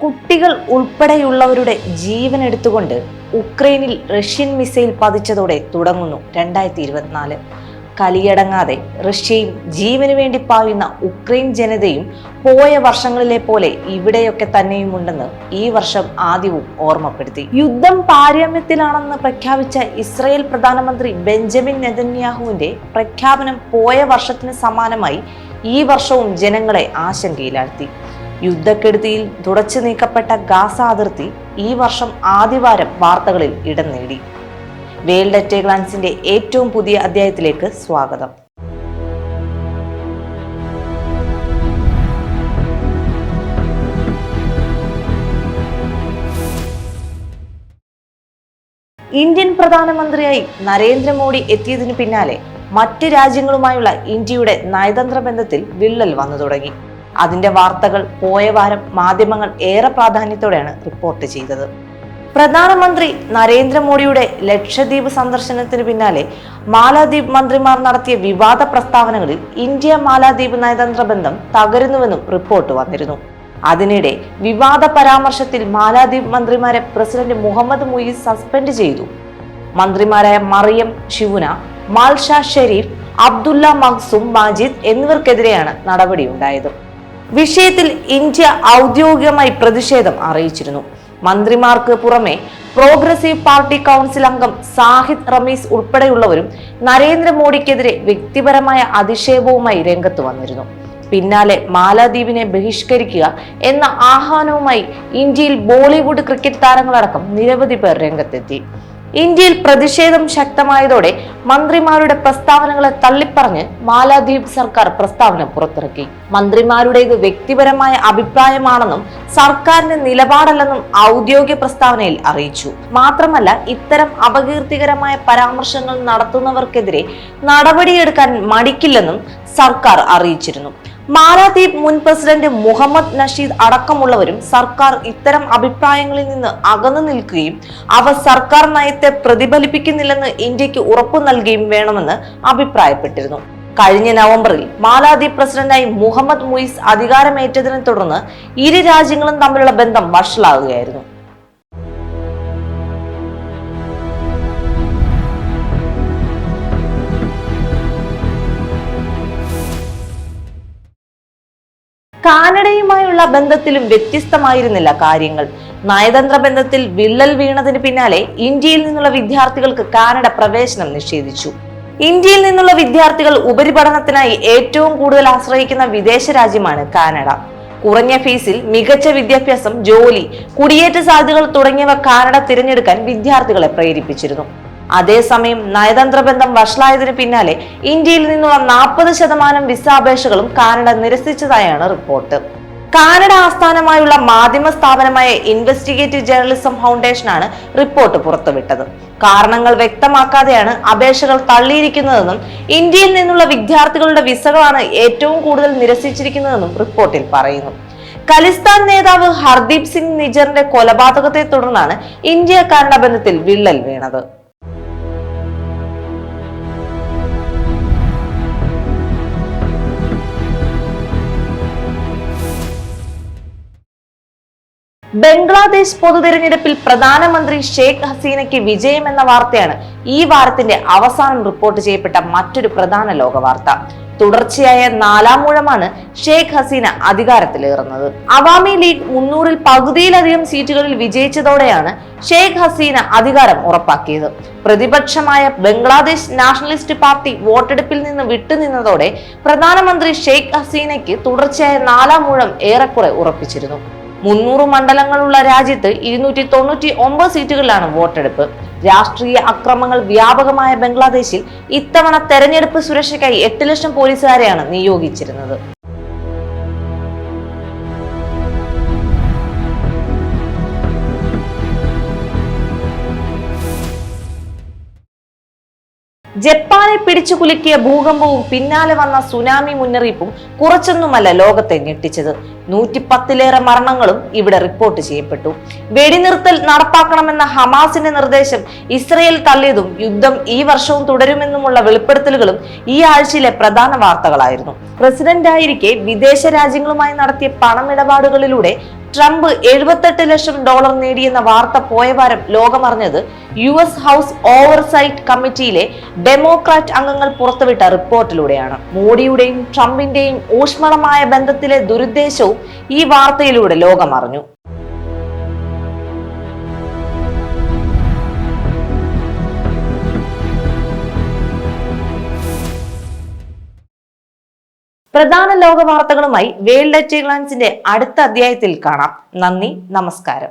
കുട്ടികൾ ഉൾപ്പെടെയുള്ളവരുടെ ജീവൻ എടുത്തുകൊണ്ട് ഉക്രൈനിൽ Russian missile പതിച്ചതോടെ തുടങ്ങുന്നു രണ്ടായിരത്തി ഇരുപത്തിനാല്. കലിയടങ്ങാതെ റഷ്യയും ജീവന് വേണ്ടി പായുന്ന ഉക്രൈൻ ജനതയും പോയ വർഷങ്ങളിലെ പോലെ ഇവിടെയൊക്കെ തന്നെയുമുണ്ടെന്ന് ഈ വർഷം ആദ്യവും ഓർമ്മപ്പെടുത്തി. യുദ്ധം പാരമ്യത്തിലാണെന്ന് പ്രഖ്യാപിച്ച ഇസ്രയേൽ പ്രധാനമന്ത്രി ബെഞ്ചമിൻ നെതന്യാഹുവിന്റെ പ്രഖ്യാപനം പോയ വർഷത്തിന് സമാനമായി ഈ വർഷവും ജനങ്ങളെ ആശങ്കയിലാഴ്ത്തി. യുദ്ധക്കെടുതിയിൽ തുടച്ചു നീക്കപ്പെട്ട ഗാസ അതിർത്തി ഈ വർഷം ആദ്യവാരം വാർത്തകളിൽ ഇടം നേടി. വേൾഡ് അറ്റ് ഏറ്റവും പുതിയ അധ്യായത്തിലേക്ക് സ്വാഗതം. ഇന്ത്യൻ പ്രധാനമന്ത്രിയായി നരേന്ദ്രമോദി എത്തിയതിനു പിന്നാലെ മറ്റ് രാജ്യങ്ങളുമായുള്ള ഇന്ത്യയുടെ നയതന്ത്ര ബന്ധത്തിൽ വിള്ളൽ വന്നു തുടങ്ങി. അതിന്റെ വാർത്തകൾ പോയ വാരം മാധ്യമങ്ങൾ ഏറെ പ്രാധാന്യത്തോടെയാണ് റിപ്പോർട്ട് ചെയ്തത്. പ്രധാനമന്ത്രി നരേന്ദ്രമോദിയുടെ ലക്ഷദ്വീപ് സന്ദർശനത്തിന് പിന്നാലെ മാലദ്വീപ് മന്ത്രിമാർ നടത്തിയ വിവാദ പ്രസ്താവനകളിൽ ഇന്ത്യ മാലദ്വീപ് നയതന്ത്ര ബന്ധം തകരുന്നുവെന്നും റിപ്പോർട്ട് വന്നിരുന്നു. അതിനിടെ വിവാദ പരാമർശത്തിൽ മാലദ്വീപ് മന്ത്രിമാരെ പ്രസിഡന്റ് മുഹമ്മദ് മുയിസ് സസ്പെൻഡ് ചെയ്തു. മന്ത്രിമാരായ മറിയം ഷിവുന മാൽഷാ ഷെരീഫ് അബ്ദുല്ല മഖ്സും മാജിദ് എന്നിവർക്കെതിരെയാണ് നടപടിയുണ്ടായത്. വിഷയത്തിൽ ഇന്ത്യ ഔദ്യോഗികമായി പ്രതിഷേധം അറിയിച്ചിരുന്നു. മന്ത്രിമാർക്ക് പുറമെ പ്രോഗ്രസീവ് പാർട്ടി കൗൺസിൽ അംഗം സാഹിദ് റമീസ് ഉൾപ്പെടെയുള്ളവരും നരേന്ദ്രമോദിക്കെതിരെ വ്യക്തിപരമായ അധിക്ഷേപവുമായി രംഗത്ത് വന്നിരുന്നു. പിന്നാലെ മാലദ്വീപിനെ ബഹിഷ്കരിക്കുക എന്ന ആഹ്വാനവുമായി ഇന്ത്യയിൽ ബോളിവുഡ് ക്രിക്കറ്റ് താരങ്ങളടക്കം നിരവധി പേർ രംഗത്തെത്തി. ഇന്ത്യയിൽ പ്രതിഷേധം ശക്തമായതോടെ മന്ത്രിമാരുടെ പ്രസ്താവനകളെ തള്ളിപ്പറഞ്ഞ് മാലദ്വീപ് സർക്കാർ പ്രസ്താവന പുറത്തിറക്കി. മന്ത്രിമാരുടേത് വ്യക്തിപരമായ അഭിപ്രായമാണെന്നും സർക്കാരിന്റെ നിലപാടല്ലെന്നും ഔദ്യോഗിക പ്രസ്താവനയിൽ അറിയിച്ചു. മാത്രമല്ല ഇത്തരം അപകീർത്തികരമായ പരാമർശങ്ങൾ നടത്തുന്നവർക്കെതിരെ നടപടിയെടുക്കാൻ മടിക്കില്ലെന്നും സർക്കാർ അറിയിച്ചിരുന്നു. മാലാദ്വീപ് മുൻ പ്രസിഡന്റ് മുഹമ്മദ് നഷീദ് അടക്കമുള്ളവരും സർക്കാർ ഇത്തരം അഭിപ്രായങ്ങളിൽ നിന്ന് അകന്നു നിൽക്കുകയും അവ സർക്കാർ നയത്തെ പ്രതിഫലിപ്പിക്കുന്നില്ലെന്ന് ഇന്ത്യയ്ക്ക് ഉറപ്പു നൽകുകയും വേണമെന്ന് അഭിപ്രായപ്പെട്ടിരുന്നു. കഴിഞ്ഞ നവംബറിൽ മാലാദ്വീപ് പ്രസിഡന്റായി മുഹമ്മദ് മുയിസ് അധികാരമേറ്റതിനെ തുടർന്ന് ഇരു രാജ്യങ്ങളും തമ്മിലുള്ള ബന്ധം വഷളാകുകയായിരുന്നു കാനഡയുമായുള്ള ബന്ധത്തിലും വ്യത്യസ്തമായിരുന്നില്ല കാര്യങ്ങൾ. നയതന്ത്ര ബന്ധത്തിൽ വിള്ളൽ വീണതിന് പിന്നാലെ ഇന്ത്യയിൽ നിന്നുള്ള വിദ്യാർത്ഥികൾക്ക് കാനഡ പ്രവേശനം നിഷേധിച്ചു. ഇന്ത്യയിൽ നിന്നുള്ള വിദ്യാർത്ഥികൾ ഉപരിപഠനത്തിനായി ഏറ്റവും കൂടുതൽ ആശ്രയിക്കുന്ന വിദേശ രാജ്യമാണ് കാനഡ. കുറഞ്ഞ ഫീസിൽ മികച്ച വിദ്യാഭ്യാസം ജോലി കുടിയേറ്റ സാധ്യതകൾ തുടങ്ങിയവ കാനഡ തിരഞ്ഞെടുക്കാൻ വിദ്യാർത്ഥികളെ പ്രേരിപ്പിച്ചിരുന്നു. അതേസമയം നയതന്ത്ര ബന്ധം വഷളായതിനു പിന്നാലെ ഇന്ത്യയിൽ നിന്നുള്ള നാൽപ്പത് ശതമാനം വിസ അപേക്ഷകളും കാനഡ നിരസിച്ചതായാണ് റിപ്പോർട്ട്. കാനഡ ആസ്ഥാനമായുള്ള മാധ്യമ സ്ഥാപനമായ ഇൻവെസ്റ്റിഗേറ്റീവ് ജേർണലിസം ഫൗണ്ടേഷനാണ് റിപ്പോർട്ട് പുറത്തുവിട്ടത്. കാരണങ്ങൾ വ്യക്തമാക്കാതെയാണ് അപേക്ഷകൾ തള്ളിയിരിക്കുന്നതെന്നും ഇന്ത്യയിൽ നിന്നുള്ള വിദ്യാർത്ഥികളുടെ വിസകളാണ് ഏറ്റവും കൂടുതൽ നിരസിച്ചിരിക്കുന്നതെന്നും റിപ്പോർട്ടിൽ പറയുന്നു. ഖലിസ്ഥാൻ നേതാവ് ഹർദീപ് സിംഗ് നിജറിന്റെ കൊലപാതകത്തെ തുടർന്നാണ് ഇന്ത്യ കാനഡ ബന്ധത്തിൽ വിള്ളൽ വീണത്. ബംഗ്ലാദേശ് പൊതുതെരഞ്ഞെടുപ്പിൽ പ്രധാനമന്ത്രി ഷെയ്ഖ് ഹസീനയ്ക്ക് വിജയം എന്ന വാർത്തയാണ് ഈ വാരത്തിന്റെ അവസാനം റിപ്പോർട്ട് ചെയ്യപ്പെട്ട മറ്റൊരു പ്രധാന ലോക വാർത്ത തുടർച്ചയായ നാലാം മൂഴമാണ് ഷെയ്ഖ് ഹസീന അധികാരത്തിലേറുന്നത്. അവാമി ലീഗ് മുന്നൂറിൽ പകുതിയിലധികം സീറ്റുകളിൽ വിജയിച്ചതോടെയാണ് ഷെയ്ഖ് ഹസീന അധികാരം ഉറപ്പാക്കിയത്. പ്രതിപക്ഷമായ ബംഗ്ലാദേശ് നാഷണലിസ്റ്റ് പാർട്ടി വോട്ടെടുപ്പിൽ നിന്ന് വിട്ടുനിന്നതോടെ പ്രധാനമന്ത്രി ഷെയ്ഖ് ഹസീനയ്ക്ക് തുടർച്ചയായ നാലാം മൂഴം ഏറെക്കുറെ ഉറപ്പിച്ചിരുന്നു. മുന്നൂറ് മണ്ഡലങ്ങളുള്ള രാജ്യത്ത് ഇരുന്നൂറ്റി തൊണ്ണൂറ്റി ഒമ്പത് സീറ്റുകളിലാണ് വോട്ടെടുപ്പ്. രാഷ്ട്രീയ അക്രമങ്ങൾ വ്യാപകമായ ബംഗ്ലാദേശിൽ ഇത്തവണ തെരഞ്ഞെടുപ്പ് സുരക്ഷയ്ക്കായി എട്ട് ലക്ഷം പോലീസുകാരെയാണ് നിയോഗിച്ചിരുന്നത്. ജപ്പാനെ പിടിച്ചു കുലുക്കിയ ഭൂകമ്പവും പിന്നാലെ വന്ന സുനാമി മുന്നറിയിപ്പും കുറച്ചൊന്നുമല്ല ലോകത്തെ ഞെട്ടിച്ചത്. നൂറ്റിപ്പത്തിലേറെ മരണങ്ങളും ഇവിടെ റിപ്പോർട്ട് ചെയ്യപ്പെട്ടു. വെടിനിർത്തൽ നടപ്പാക്കണമെന്ന ഹമാസിന്റെ നിർദ്ദേശം ഇസ്രയേൽ തള്ളിയതും യുദ്ധം ഈ വർഷവും തുടരുമെന്നുമുള്ള വെളിപ്പെടുത്തലുകളും ഈ ആഴ്ചയിലെ പ്രധാന വാർത്തകളായിരുന്നു. പ്രസിഡന്റായിരിക്കെ വിദേശ രാജ്യങ്ങളുമായി നടത്തിയ പണമിടപാടുകളിലൂടെ ട്രംപ് എഴുപത്തെട്ട് ലക്ഷം ഡോളർ നേടിയെന്ന വാർത്ത പോയ വാരം ലോകമറിഞ്ഞത് യു എസ് ഹൗസ് ഓവർസൈറ്റ് കമ്മിറ്റിയിലെ ഡെമോക്രാറ്റ് അംഗങ്ങൾ പുറത്തുവിട്ട റിപ്പോർട്ടിലൂടെയാണ്. മോഡിയുടെയും ട്രംപിന്റെയും ഊഷ്മളമായ ബന്ധത്തിലെ ദുരുദ്ദേശവും ഈ വാർത്തയിലൂടെ ലോകമറിഞ്ഞു. പ്രധാന ലോക വാർത്തകളുമായി വേൾഡ് അറ്റ് ഗ്ലാൻസിന്റെ അടുത്ത അധ്യായത്തിൽ കാണാം. നന്ദി നമസ്കാരം.